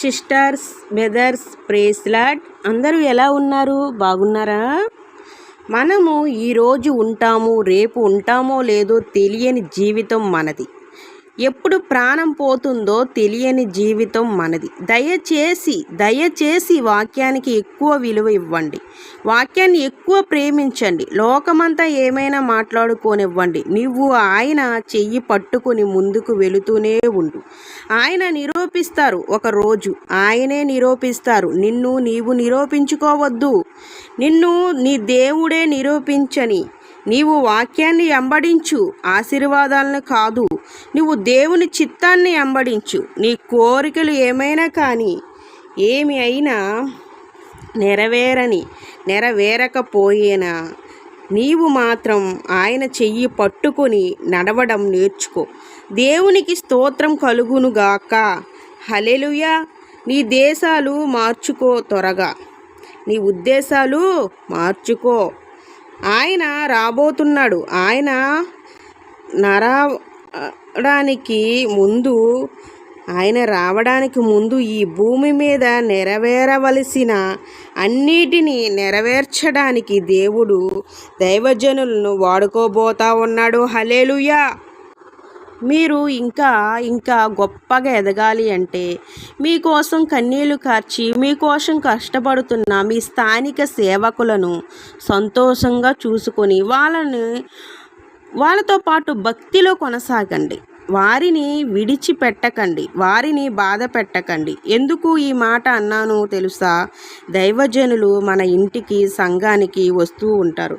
Sisters brothers ప్రేస్లాడ్ అందరూ ఎలా ఉన్నారు? బాగున్నారా? మనము ఈరోజు ఉంటాము రేపు ఉంటామో లేదో తెలియని జీవితం మనది. ఎప్పుడు ప్రాణం పోతుందో తెలియని జీవితం మనది. దయచేసి దయచేసి వాక్యానికి ఎక్కువ విలువ ఇవ్వండి. వాక్యాన్ని ఎక్కువ ప్రేమించండి. లోకమంతా ఏమైనా మాట్లాడుకోనివ్వండి. నువ్వు ఆయన చెయ్యి పట్టుకుని ముందుకు వెళుతూనే ఉండు. ఆయన నిరూపిస్తారు ఒక రోజు. ఆయనే నిరూపిస్తారు. నిన్ను నీవు నిరూపించుకోవద్దు. నిన్ను నీ దేవుడే నిరూపించని నీవు వాక్యాన్ని ఎంబడించు ఆశీర్వాదాలను కాదు. నువ్వు దేవుని చిత్తాన్ని ఎంబడించు. నీ కోరికలు ఏమైనా కానీ ఏమి అయినా నెరవేరని నెరవేరకపోయేనా? నీవు మాత్రం ఆయన చెయ్యి పట్టుకొని నడవడం నేర్చుకో. దేవునికి స్తోత్రం కలుగునుగాక హలెలుయా నీ దేశాలు మార్చుకో త్వరగా. నీ ఉద్దేశాలు మార్చుకో. ఆయన రాబోతున్నాడు. ఆయన నరవడానికి ముందు ఆయన రావడానికి ముందు ఈ భూమి మీద నెరవేరవలసిన అన్నిటినీ నెరవేర్చడానికి దేవుడు దైవజనులను వాడుకోబోతా ఉన్నాడు. హలేలుయా మీరు ఇంకా ఇంకా గొప్పగా ఎదగాలి అంటే మీకోసం కన్నీళ్ళు కార్చి మీకోసం కష్టపడుతున్న మీ స్థానిక సేవకులను సంతోషంగా చూసుకొని వాళ్ళని వాళ్ళతో పాటు భక్తిలో కొనసాగండి. వారిని విడిచిపెట్టకండి. వారిని బాధ పెట్టకండి. ఎందుకు ఈ మాట అన్నాను తెలుసా? దైవజనులు మన ఇంటికి సంఘానికి వస్తూ ఉంటారు.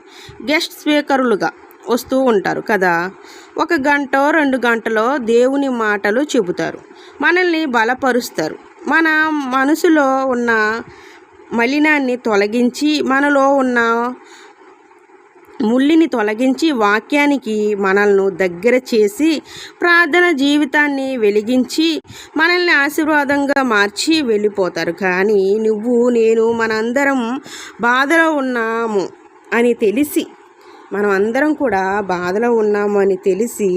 గెస్ట్ స్పీకరులుగా వస్తూ ఉంటారు కదా. ఒక గంట రెండు గంటలో దేవుని మాటలు చెబుతారు. మనల్ని బలపరుస్తారు. మన మనసులో ఉన్న మలినాన్ని తొలగించి మనలో ఉన్న ముళ్ళిని తొలగించి వాక్యానికి మనల్ని దగ్గర చేసి ప్రార్థన జీవితాన్ని వెలిగించి మనల్ని ఆశీర్వాదంగా మార్చి వెళ్ళిపోతారు. కానీ నువ్వు నేను మనందరం బాధలో ఉన్నాము అని తెలిసి మనం అందరం కూడా బాధలో ఉన్నాము అని తెలిసి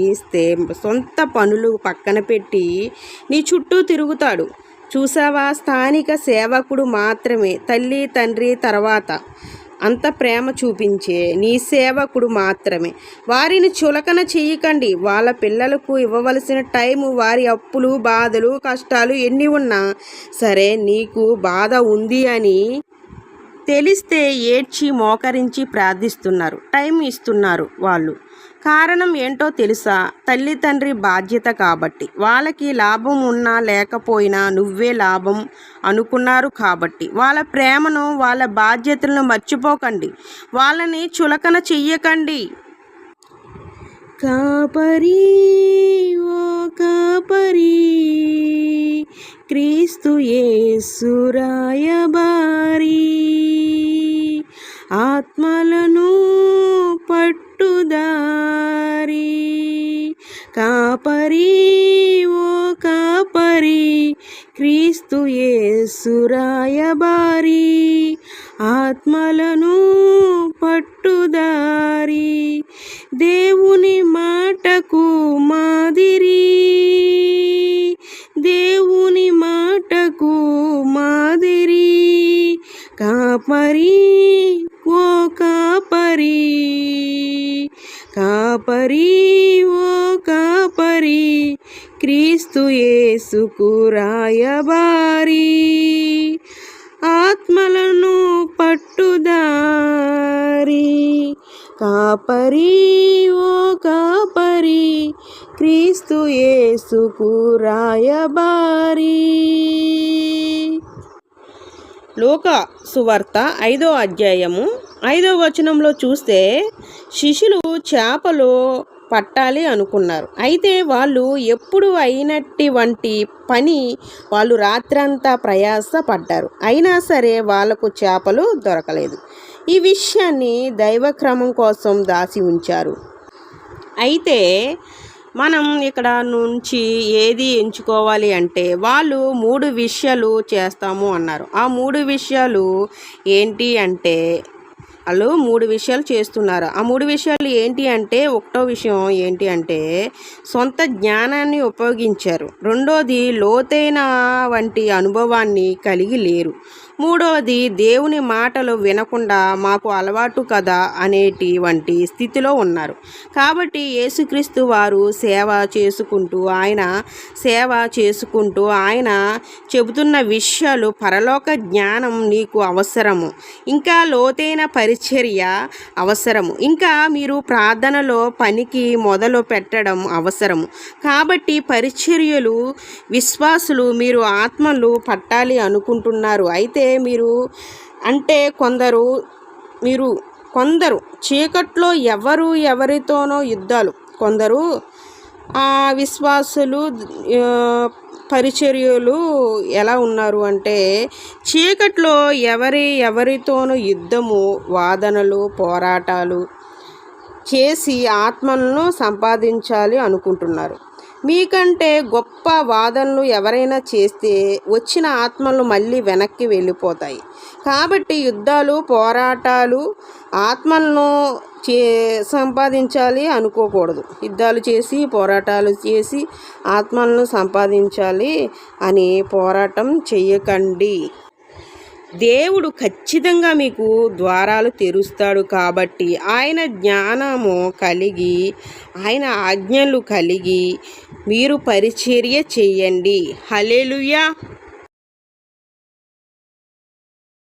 సొంత పనులు పక్కన పెట్టి నీ చుట్టూ తిరుగుతాడు. చూసావా? స్థానిక సేవకుడు మాత్రమే. తల్లి తండ్రి తర్వాత అంత ప్రేమ చూపించే నీ సేవకుడు మాత్రమే. వారిని చులకన చేయకండి. వాళ్ళ పిల్లలకు ఇవ్వవలసిన టైము వారి అప్పులు బాధలు కష్టాలు ఎన్ని ఉన్నా సరే నీకు బాధ ఉంది అని తెలిస్తే ఏడ్చి మోకరించి ప్రార్థిస్తున్నారు టైం ఇస్తున్నారు వాళ్ళు. కారణం ఏంటో తెలుసా? తల్లి తండ్రి బాధ్యత కాబట్టి. వాళ్ళకి లాభం ఉన్నా లేకపోయినా నువ్వే లాభం అనుకున్నారు కాబట్టి. వాళ్ళ ప్రేమను వాళ్ళ బాధ్యతలను మర్చిపోకండి. వాళ్ళని చులకన చెయ్యకండి. కాపరి ఓ కాపరి క్రీస్తు యేసురాయబారి ఆత్మలను పట్టుదారి. కాపరి ఓ కాపరి క్రీస్తు యేసురాయబారి ఆత్మలను పట్టుదారి. దేవుని మాటకు మాదిరి. దేవుని మాటకు మాదిరి. కాపరి కాపరి ఓ కాపరి క్రీస్తు యేసుకు రాయబారి. ఆత్మలను పట్టుదారి. కాపరి ఓ కాపరి క్రీస్తు యేసుకు రాయబారి. లోక సువార్త ఐదో అధ్యాయము ఐదో వచనంలో చూస్తే శిష్యులు చేపలు పట్టాలి అనుకున్నారు. అయితే వాళ్ళు ఎప్పుడు అయినట్టి వంటి పని వాళ్ళు రాత్రంతా ప్రయాస పడ్డారు అయినా సరే వాళ్ళకు చేపలు దొరకలేదు. ఈ విషయాన్ని దైవక్రమం కోసం దాచి ఉంచారు. అయితే మనం ఇక్కడ నుంచి ఏది ఎంచుకోవాలి అంటే వాళ్ళు మూడు విషయాలు చేస్తాము అన్నారు. ఆ మూడు విషయాలు ఏంటి అంటే వాళ్ళు మూడు విషయాలు చేస్తున్నారు. ఆ మూడు విషయాలు ఏంటి అంటే ఒకటో విషయం ఏంటి అంటే సొంత జ్ఞానాన్ని ఉపయోగించారు. రెండోది లోతైన వంటి అనుభవాన్ని కలిగి లేరు. మూడవది దేవుని మాటలు వినకుండా మాకు అలవాటు కదా అనేటి వంటి స్థితిలో ఉన్నారు. కాబట్టి యేసుక్రీస్తు వారు సేవ చేసుకుంటూ ఆయన సేవ చేసుకుంటూ ఆయన చెబుతున్న విషయాలు పరలోక జ్ఞానం నీకు అవసరము. ఇంకా లోతైన పరిచర్య అవసరము. ఇంకా మీరు ప్రార్థనలో పనికి మొదలు పెట్టడం అవసరము. కాబట్టి పరిచర్యలు విశ్వాసులు మీరు ఆత్మలు పట్టాలి అనుకుంటున్నారు. అయితే అంటే మీరు అంటే కొందరు మీరు కొందరు చీకట్లో ఎవరు ఎవరితోనో యుద్ధాలు. కొందరు ఆ విశ్వాసులు పరిచర్యలు ఎలా ఉన్నారు అంటే చీకట్లో ఎవరి ఎవరితోనూ యుద్ధము వాదనలు పోరాటాలు చేసి ఆత్మలను సంపాదించాలి అనుకుంటున్నారు. మీకంటే గొప్ప వాదనలు ఎవరైనా చేస్తే వచ్చిన ఆత్మలు మళ్ళీ వెనక్కి వెళ్ళిపోతాయి. కాబట్టి యుద్ధాలు పోరాటాలు ఆత్మలను చే సంపాదించాలి అనుకోకూడదు. యుద్ధాలు చేసి పోరాటాలు చేసి ఆత్మలను సంపాదించాలి అని పోరాటం చెయ్యకండి. దేవుడు ఖచ్చితంగా మీకు ద్వారాలు తెరుస్తాడు కాబట్టి ఆయన జ్ఞానము కలిగి ఆయన ఆజ్ఞలు కలిగి మీరు పరిచర్య చేయండి. హలేలుయా